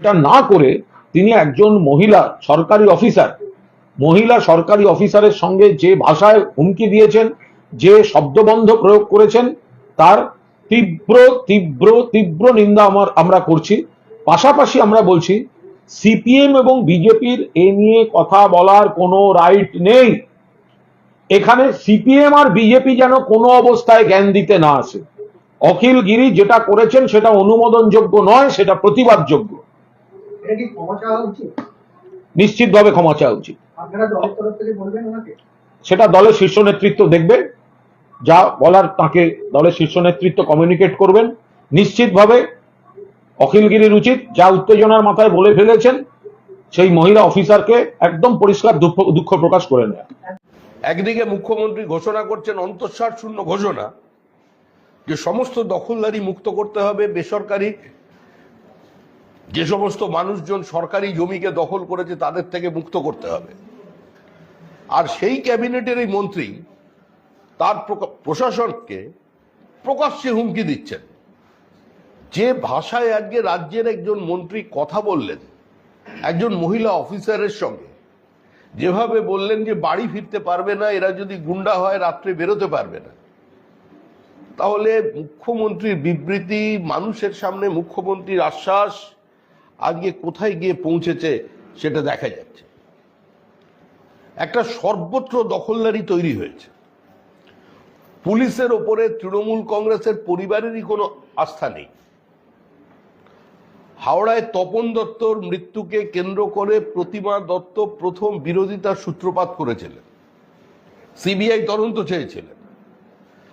এটা না করে তিনি একজন মহিলা সরকারি অফিসার। মহিলা সরকারি অফিসারের সঙ্গে যে ভাষায় হুমকি দিয়েছেন, যে শব্দবন্ধ প্রয়োগ করেছেন, তার তীব্র তীব্র তীব্র নিন্দা আমার, আমরা করছি। পাশাপাশি আমরা বলছি, সিপিএম এবং বিজেপির এ নিয়ে কথা বলার কোনো রাইট নেই। এখানে সিপিএম আর বিজেপি যেন কোনো অবস্থায় জ্ঞান দিতে না আসে। অখিল গিরি যেটা করেছেন সেটা অনুমোদনযোগ্য নয়, সেটা প্রতিবাদযোগ্য এটা কি ক্ষমা চাওয়া উচিত নিশ্চিতভাবে ক্ষমা চাওয়া উচিত। সেটা দলের শীর্ষ নেতৃত্ব দেখবে। যা বলার তাকে দলের শীর্ষ নেতৃত্ব কমিউনিকেট করবেন। নিশ্চিতভাবে অখিলগিরির উচিত যা উত্তেজনার মাথায় বলে ফেলেছেন সেই মহিলা অফিসারকে একদম পরিষ্কার দুঃখ দুঃখ প্রকাশ করে নেয় একদিকে মুখ্যমন্ত্রী ঘোষণা করছেন অন্তঃসার শূন্য ঘোষণা যে সমস্ত দখলদারি মুক্ত করতে হবে বেসরকারি যে সমস্ত মানুষজন সরকারি জমিকে দখল করেছে তাদের থেকে মুক্ত করতে হবে। আর সেই ক্যাবিনেটের এই মন্ত্রী তার প্রশাসনকে প্রকাশ্যে হুমকি দিচ্ছেন। যে ভাষায় আজকে রাজ্যের একজন মন্ত্রী কথা বললেন, একজন মহিলা অফিসারের সঙ্গে, যেভাবে বললেন যে বাড়ি ফিরতে পারবে না, এরা যদি গুন্ডা হয় রাত্রে বেরোতে পারবে না। তাহলে মুখ্যমন্ত্রীর বিবৃতি, মানুষের সামনে মুখ্যমন্ত্রীর আশ্বাস আজকে কোথায় গিয়ে পৌঁছেছে সেটা দেখা যাচ্ছে। একটা সর্বত্র দখলদারি তৈরি হয়েছে। পুলিশের ওপরে তৃণমূল কংগ্রেসের পরিবারেরই কোনো আস্থা নেই। হাওড়ায় তপন দত্তর মৃত্যুকে কেন্দ্র করে প্রতিমা দত্ত প্রথম বিরোধিতার সূত্রপাত করেছিলেন। সিবিআই তদন্ত চেয়েছিলেন।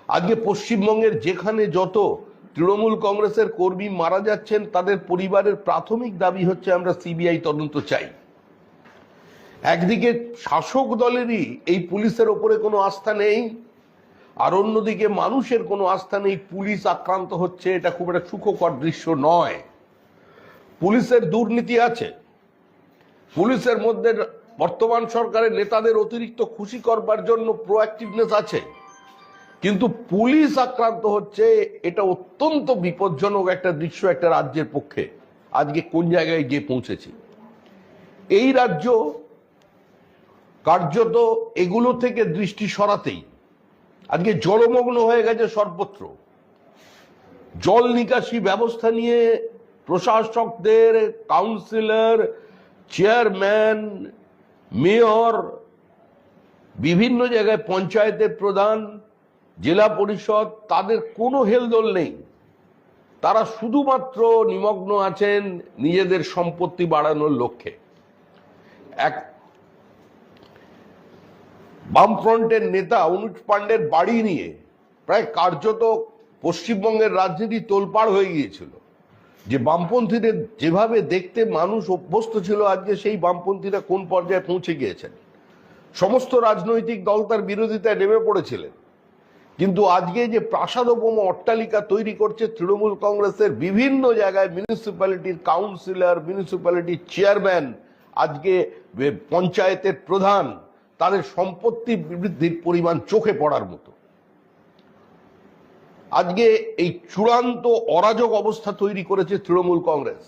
আজকে পশ্চিমবঙ্গের যেখানে যত তৃণমূল কংগ্রেসের কর্মী মারা যাচ্ছেন, তাদের পরিবারের প্রাথমিক দাবি হচ্ছে আমরা সিবিআই তদন্ত চাই। একদিকে শাসক দলেরই এই পুলিশের ওপরে কোনো আস্থা নেই, আর অন্যদিকে মানুষের কোনো আস্থা নেই, পুলিশ আক্রান্ত হচ্ছে, এটা খুব একটা সুখকর দৃশ্য নয়। পুলিশের দুর্নীতি আছে। পুলিশের মধ্যে বর্তমান সরকারের নেতাদের অতিরিক্ত খুশি করবার জন্য প্রোঅ্যাক্টিভনেস আছে। কিন্তু পুলিশ আক্রান্ত হচ্ছে, এটা অত্যন্ত বিপজ্জনক একটা দৃশ্য একটা রাজ্যের পক্ষে। আজকে কোন জায়গায় গিয়ে পৌঁছেছি? এই রাজ্য কার্যত এগুলো থেকে দৃষ্টি সরাতেই। আজকে জলমগ্ন হয়ে গেছে সর্বত্র। জল নিকাশি ব্যবস্থা নিয়ে প্রশাসকদের, কাউন্সিলর, চেয়ারম্যান, মেয়র, বিভিন্ন জায়গায় পঞ্চায়েতের প্রধান জেলা পরিষদ, তাদের কোনো হেলদোল নেই। তারা শুধুমাত্র নিমগ্ন আছেন নিজেদের সম্পত্তি বাড়ানোর লক্ষ্যে। এক বামফ্রন্টের নেতা অনুজ পাণ্ডের বাড়ি নিয়ে প্রায় কার্যত পশ্চিমবঙ্গের রাজনীতি তোলপাড় হয়ে গিয়েছিল। যে বামপন্থীদের যেভাবে দেখতে মানুষ অভ্যস্ত ছিল, আজকে সেই বামপন্থীরা কোন পর্যায়ে পৌঁছে গিয়েছেন? সমস্ত রাজনৈতিক দল তার বিরোধিতায় নেমে পড়েছিলেন। কিন্তু আজকে যে প্রাসাদোপম অট্টালিকা তৈরি করছে তৃণমূল কংগ্রেসের বিভিন্ন জায়গায় মিউনিসিপ্যালিটির কাউন্সিলর মিউনিসিপ্যালিটির চেয়ারম্যান আজকে পঞ্চায়েতের প্রধান, তাদের সম্পত্তি বৃদ্ধির পরিমাণ চোখে পড়ার মতো। আজকে এই চূড়ান্ত অরাজক অবস্থা তৈরি করেছে তৃণমূল কংগ্রেস।